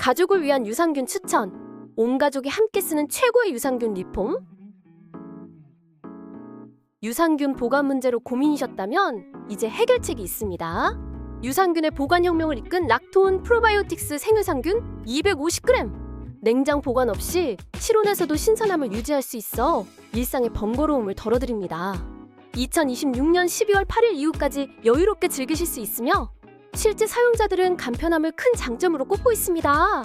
가족을 위한 유산균 추천. 온 가족이 함께 쓰는 최고의 유산균 리폼. 유산균 보관 문제로 고민이셨다면 이제 해결책이 있습니다. 유산균의 보관 혁명을 이끈 락토온 프로바이오틱스 생유산균 250g. 냉장 보관 없이 실온에서도 신선함을 유지할 수 있어 일상의 번거로움을 덜어드립니다. 2026년 12월 8일 이후까지 여유롭게 즐기실 수 있으며 실제 사용자들은 간편함을 큰 장점으로 꼽고 있습니다.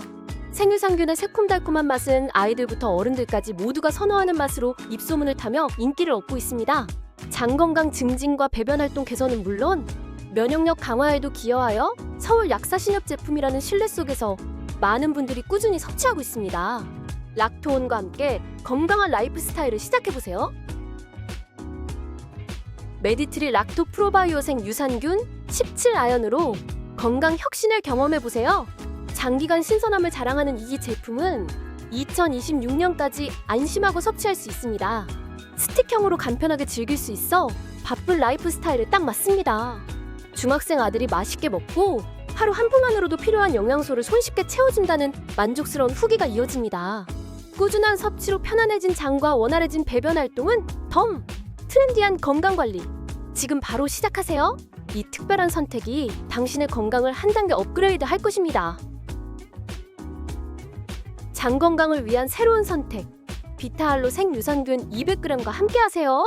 생유산균의 새콤달콤한 맛은 아이들부터 어른들까지 모두가 선호하는 맛으로 입소문을 타며 인기를 얻고 있습니다. 장 건강 증진과 배변 활동 개선은 물론 면역력 강화에도 기여하여 서울 약사 신협 제품이라는 신뢰 속에서 많은 분들이 꾸준히 섭취하고 있습니다. 락토온과 함께 건강한 라이프 스타일을 시작해 보세요. 메디트리 락토 프로바이오생 유산균 17아연으로 건강 혁신을 경험해 보세요. 장기간 신선함을 자랑하는 이 제품은 2026년까지 안심하고 섭취할 수 있습니다. 스틱형으로 간편하게 즐길 수 있어 바쁜 라이프 스타일에 딱 맞습니다. 중학생 아들이 맛있게 먹고 하루 한 봉 안으로도 필요한 영양소를 손쉽게 채워준다는 만족스러운 후기가 이어집니다. 꾸준한 섭취로 편안해진 장과 원활해진 배변 활동은 덤! 트렌디한 건강 관리. 지금 바로 시작하세요. 이 특별한 선택이 당신의 건강을 한 단계 업그레이드 할 것입니다. 장 건강을 위한 새로운 선택. 비타알로 생유산균 200g과 함께 하세요.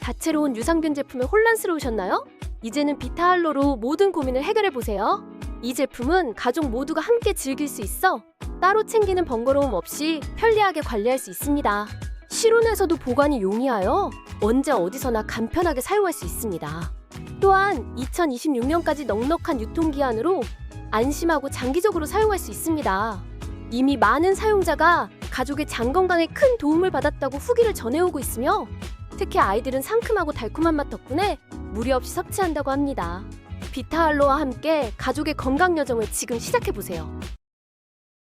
다채로운 유산균 제품에 혼란스러우셨나요? 이제는 비타알로로 모든 고민을 해결해 보세요. 이 제품은 가족 모두가 함께 즐길 수 있어 따로 챙기는 번거로움 없이 편리하게 관리할 수 있습니다. 실온에서도 보관이 용이하여 언제 어디서나 간편하게 사용할 수 있습니다. 또한 2026년까지 넉넉한 유통기한으로 안심하고 장기적으로 사용할 수 있습니다. 이미 많은 사용자가 가족의 장 건강에 큰 도움을 받았다고 후기를 전해오고 있으며 특히 아이들은 상큼하고 달콤한 맛 덕분에 무리 없이 섭취한다고 합니다. 비타알로와 함께 가족의 건강 여정을 지금 시작해 보세요.